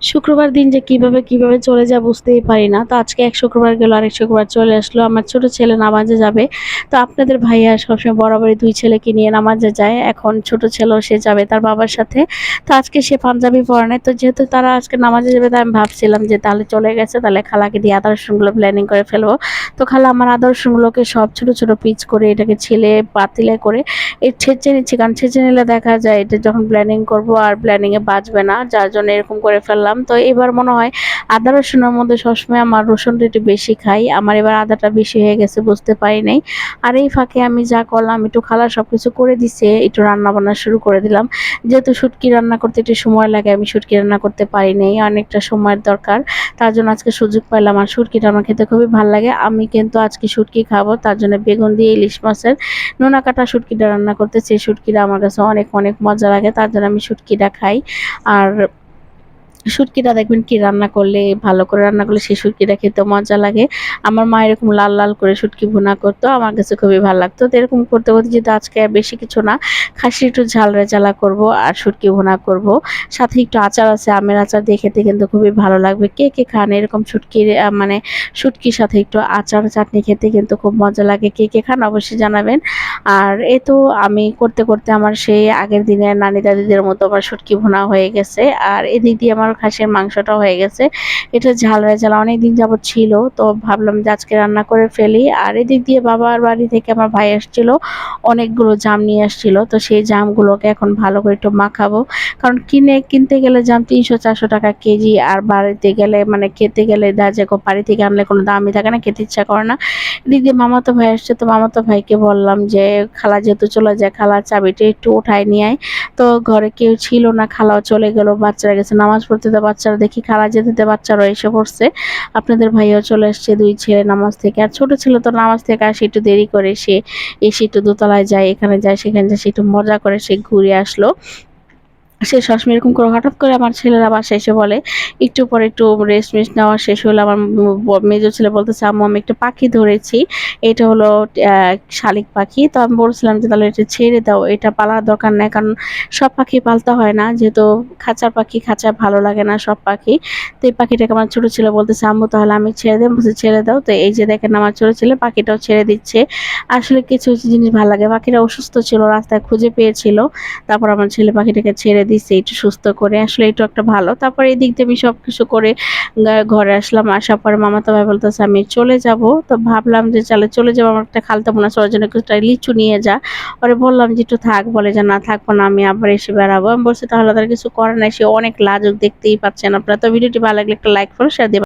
শুক্রবার দিন যে কীভাবে কীভাবে চলে যায় বুঝতেই পারি না। তো আজকে এক শুক্রবার গেল, আরেক শুক্রবার চলে আসলো। আমার ছোট ছেলে নামাজে যাবে। তো আপনাদের ভাইয়া সবসময় বরাবরই দুই ছেলেকে নিয়ে নামাজে যায়। এখন ছোট ছেলেও সে যাবে তার বাবার সাথে। তো আজকে সে পাঞ্জাবি পরে নাই। তো যেহেতু তারা আজকে নামাজে যাবে, তাই আমি ভাবছিলাম যে তাহলে চলে গেছে, তাহলে খালাকে দিয়ে আদর্শনগুলো প্ল্যানিং করে ফেলব। তো খালা আমার আদর্শনগুলোকে সব ছোট ছোট পিচ করে এটাকে ছিলে পাতিলে করে এই ছেঁচে নিচ্ছি। কারণ ছেঁচে নিলে দেখা যায় এটা যখন প্ল্যানিং করব আর প্ল্যানিংয়ে বাঁচবে না। যার জন্য এরকম করে ফেললাম তো এবার মনে হয় আদা রসুনের মধ্যে সবসময় আমার রসুনটা একটু বেশি খাই। আমার এবার আদাটা বেশি হয়ে গেছে, বুঝতে পারি নাই। আর এই ফাঁকে আমি যা করলাম, একটু খালা সব কিছু করে দিছে, একটু রান্না বান্না শুরু করে দিলাম। যেহেতু শুটকি রান্না করতে একটু সময় লাগে, আমি শুটকি রান্না করতে পারি নাই, অনেকটা সময়ের দরকার। তার জন্য আজকে সুযোগ পাইলাম আর শুটকিটা আমার খেতে খুবই ভালো লাগে। আমি কিন্তু আজকে শুটকি খাব, তার জন্য বেগুন দিয়ে ইলিশ মাছের নোনা কাটা শুটকিটা রান্না করতে সেই শুটকিটা আমার কাছে অনেক অনেক মজা লাগে, তার জন্য আমি শুটকিটা খাই। আর শুটকিটা দেখবেন কি রান্না করলে, ভালো করে রান্না করলে সেই শুটকিটা খেতে মজা লাগে। আমার মা এরকম লাল লাল করে শুটকি ভুনা করতো, আমার কাছে খুবই ভালো লাগতো। তো এরকম করতে করতে যেহেতু আজকে আর বেশি কিছু না খাসি একটু ঝাল রেজালা করব আর শুটকি ভুনা করব। সাথে একটু আচার আছে, আমের আচার দিয়ে খেতে কিন্তু খুবই ভালো লাগবে। কে কে খান এরকম শুটকির মানে শুটকির সাথে একটু আচার চাটনি খেতে কিন্তু খুব মজা লাগে। কে কে খান অবশ্যই জানাবেন। আর এ তো আমি করতে করতে আমার সেই আগের দিনের নানি দাদিদের মতো আমার শুটকি ভুনা হয়ে গেছে। আর এদিক দিয়ে আমার খাসির মাংসটা হয়ে গেছে। এটা ঝাল ঝাল অনেক দিন যাবত ছিল, তো ভাবলাম যে আজকে রান্না করে ফেলি। আর এদিক দিয়ে বাবার বাড়ি থেকে আমার ভাই আসছিল, অনেকগুলো জাম নিয়ে আসছিল, তো সেই জামগুলোকে এখন ভালো করে একটু মাখাবো। কারণ কিনে, কিনতে গেলে জাম তিনশো, চারশো টাকা কেজি, আর বাড়িতে গেলে মানে খেতে গেলে যায় বাড়ি থেকে আনলে কোনো দামই থাকে না, খেতে ইচ্ছা করে না। এদিক দিয়ে মামাতো ভাই আসছে, তো মামাতো ভাইকে বললাম যে, খালা যেহেতু চলে যায়, খালা চাবিটা একটু উঠায় নিয়ে তো ঘরে কেউ ছিল না, খালাও চলে গেল, বাচ্চারা গেছে, নামাজ পড়তে তো বাচ্চারা দেখি খালা যেতে বাচ্চারা এসে পড়ছে। আপনাদের ভাইও চলে আসছে, দুই ছেলে নামাজ থেকে। আর ছোট ছেলে তো নামাজ থেকে আসে, একটু দেরি করে সে এসে একটু দোতলায় যায়, এখানে যায়, সেখানে যায়, সে একটু মজা করে সে ঘুরে আসলো। সে সবসময় এরকম করে হঠাৎ করে আমার ছেলেরা বাসায় এসে বলে, একটু পরে একটু রেস্ট মেস্ট নেওয়া শেষ হলে। আমার মেজো ছেলে বলতেছে, আম্মু, আমি একটা পাখি ধরেছি, এটা হলো শালিক পাখি। তো আমি বলছিলাম যে, তাহলে এটা ছেড়ে দাও, এটা পালার দরকার নেই, কারণ সব পাখি পালতে হয় না, যেহেতু খাঁচার পাখি খাঁচা ভালো লাগে না সব পাখি। তো এই পাখিটাকে আমার ছোটো ছেলে বলতেছে, আম্মু, তাহলে আমি ছেড়ে দেবো। ছেড়ে দাও। তো এই যে দেখেন আমার ছোটো ছেলে, পাখিটাও ছেড়ে দিচ্ছে। আসলে কিছু কিছু জিনিস ভালো লাগে। পাখিটা অসুস্থ ছিল, রাস্তায় খুঁজে পেয়েছিল। তারপর আমার ছেলে পাখিটাকে ছেড়ে দিচ্ছে একটু সুস্থ করে। আসলে একটু একটা ভালো। তারপরে এই দিক দিয়ে আমি সব কিছু করে ঘরে আসলাম, আসার পরে মামাতো ভাই বলতেছে, আমি চলে যাব। তো ভাবলাম যে, চলে চলে যাব, আমার একটা খালতে মনে আছে জন্য কিছুটা লিচু নিয়ে যা। পরে বললাম যে, একটু থাক। বলে যে, না, থাকব না, আমি আবার এসে বেড়াবো। আমি বলছি, তাহলে তার কিছু করার নাই। সে অনেক লাজক, দেখতেই পাচ্ছেন আপনারা। তো ভিডিওটি ভালো লাগলে একটা লাইক করো শেয়ার দিয়ে